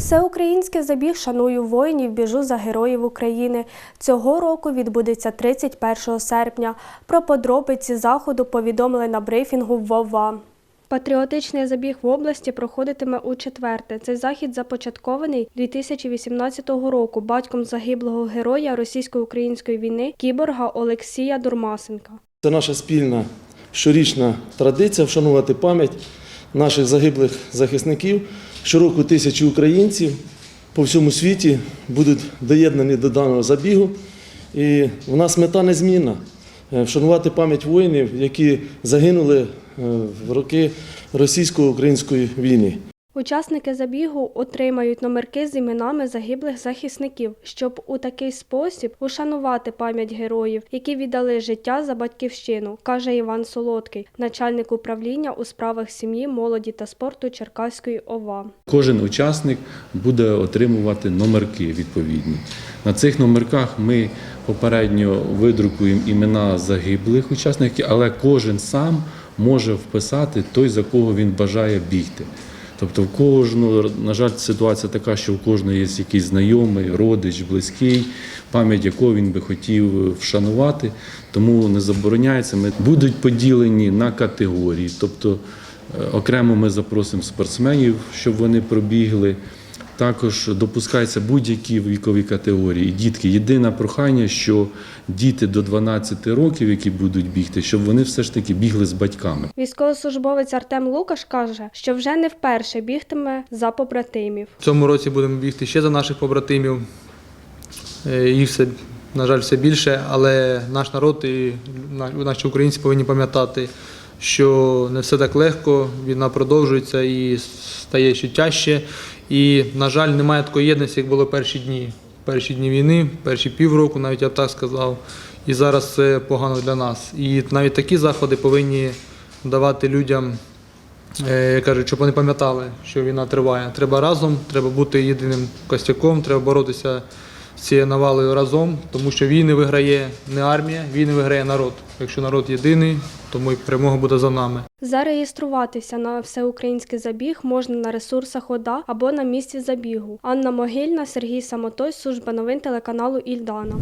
Всеукраїнський забіг Шаную воїнів, біжу за героїв України. Цього року відбудеться 31 серпня. Про подробиці заходу повідомили на брифінгу ВОВА. Патріотичний забіг в області проходитиме у четверте. Цей захід започаткований 2018 року батьком загиблого героя російсько-української війни кіборга Олексія Дурмасенка. Це наша спільна щорічна традиція вшанувати пам'ять наших загиблих захисників. Щороку тисячі українців по всьому світі будуть доєднані до даного забігу. І в нас мета незмінна е, вшанувати пам'ять воїнів, які загинули е, в роки російсько-української війни. Учасники забігу отримають номерки з іменами загиблих захисників, щоб у такий спосіб ушанувати пам'ять героїв, які віддали життя за батьківщину, каже Іван Солодкий, начальник управління у справах сім'ї, молоді та спорту Черкаської ОВА. Кожен учасник буде отримувати номерки відповідні. На цих номерках ми попередньо видрукуємо імена загиблих учасників, але кожен сам може вписати той, за кого він бажає бігти. Тобто в кожного, на жаль, ситуація така, що в кожного є якийсь знайомий, родич, близький, пам'ять якого він би хотів вшанувати, тому не забороняється. Ми будуть поділені на категорії. Тобто е, окремо ми запросимо спортсменів, щоб вони пробігли. Також допускаються будь-які вікові категорії. Дітки, єдине прохання, що діти до 12 років, які будуть бігти, щоб вони все ж таки бігли з батьками. Військовослужбовець Артем Лукаш каже, що вже не вперше бігтиме за побратимів. В цьому році будемо бігти ще за наших побратимів. Е, Їх все, на жаль, все більше, але наш народ і наші українці повинні пам'ятати, що не все так легко, війна продовжується і стає ще тяжче. І, на жаль, немає такої єдності, як було перші дні. Перші дні війни, перші півроку, навіть я б так сказав. І зараз це погано для нас. І навіть такі заходи повинні давати людям Е, кажуть, щоб вони пам'ятали, що війна триває. Треба разом, треба бути єдиним костяком, треба боротися з цією навалою разом, тому що війни виграє не армія, війни виграє народ. Якщо народ єдиний, тому і перемога буде за нами. Зареєструватися на всеукраїнський забіг можна на ресурсах ОДА або на місці забігу. Анна Могильна, Сергій Самотой, служба новин телеканалу Ільдана.